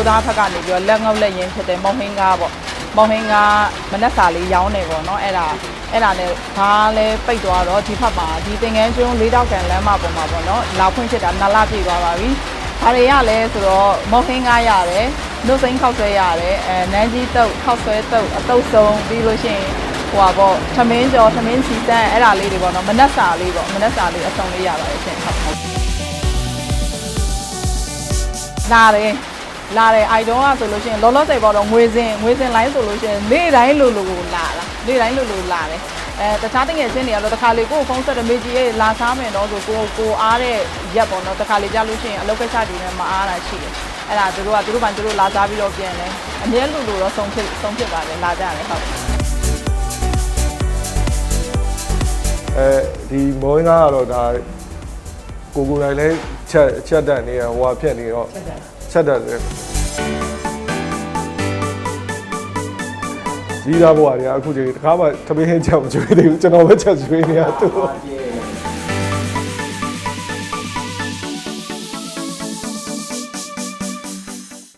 ရိုးသားဖက်ကနေပြီးတော့လက်ငုပ်လက်ရင်းဖြစ်တဲ့မုံဟင်းကားပေါ့မုံဟင်းကားမနက်စာလေးရောင်းနေပေါ့နော်အဲ့ဒါအဲ့ဒါနဲ့ဘာလဲပိတ်သွားတော့ဒီဖက်မှာဒီတင်ငန်းကျွန်းလေးတောက်ကန်လမ်းမပေါ်မှာပေါ့နော်လာဖွင့်ဖြစ်တာနှစ်လပြည့်သွားပါပြီဘာတွေရလဲဆိုတော့မုံဟင်းကားရတယ်နှုတ်စိမ်းခောက်ဆွဲရတယ်အဲနန်းကြီးတုတ်ခောက်ဆွဲတုတ်အတုတ်ဆုံးပြီးလို့ရှိရင်ဟိုပါပေါ့သမင်းကျော်သမင်းစီတန်းအဲ့ဒါလေးတွေပေါ့နော်မနက်စာလေးပေါ့မနက်စာလေးအစုံလေးရပါတယ်ရှင်ဟုတ်ဟုတ်လာတယ် လာတယ်အိုက်တုံးကဆိုလို့ရှိရင်လောလောဆယ်ပေါ့တော့ငွေစင်ငွေစင်လိုင်းဆိုလို့ရှိရင်နေ့တိုင်းလိုလိုကိုလာတာနေ့တိုင်းလိုလိုလာတယ်အဲတခြားတငယ်ချင်းတွေကတော့တစ်ခါလေကိုယ်ဖုန်းဆက်တယ်မေကြီးရဲ့လာစားမယ်တော့ဆိုကိုကိုအားတဲ့ရက်ပေါ့နော်တစ်ခါလေကြားလို့ရှိရင်အလုတ်ကစားတီနဲ့မအားတာရှိတယ်အဲ့ဒါသူတို့ကသူတို့ဘာသူတို့လာစားပြီးတော့ပြန်တယ်အမြဲလိုလိုတော့ဆုံးဖြစ်ဆုံးဖြစ်ပါတယ်လာကြတယ်ဟုတ်အဲဒီမောင်းသားကတော့ဒါကိုကိုယ်တိုင်လည်းချက်ချက်တက်နေရဟိုဟာဖြစ်နေတော့ ချက်တက်တယ်ကြီးသားဘွားတွေကအခုချိန်တစ်ခါမှသမင်းဟင်းချက်မကျွေးသေးဘူးကျွန်တော်ပဲချက်ကျွေးနေရသူ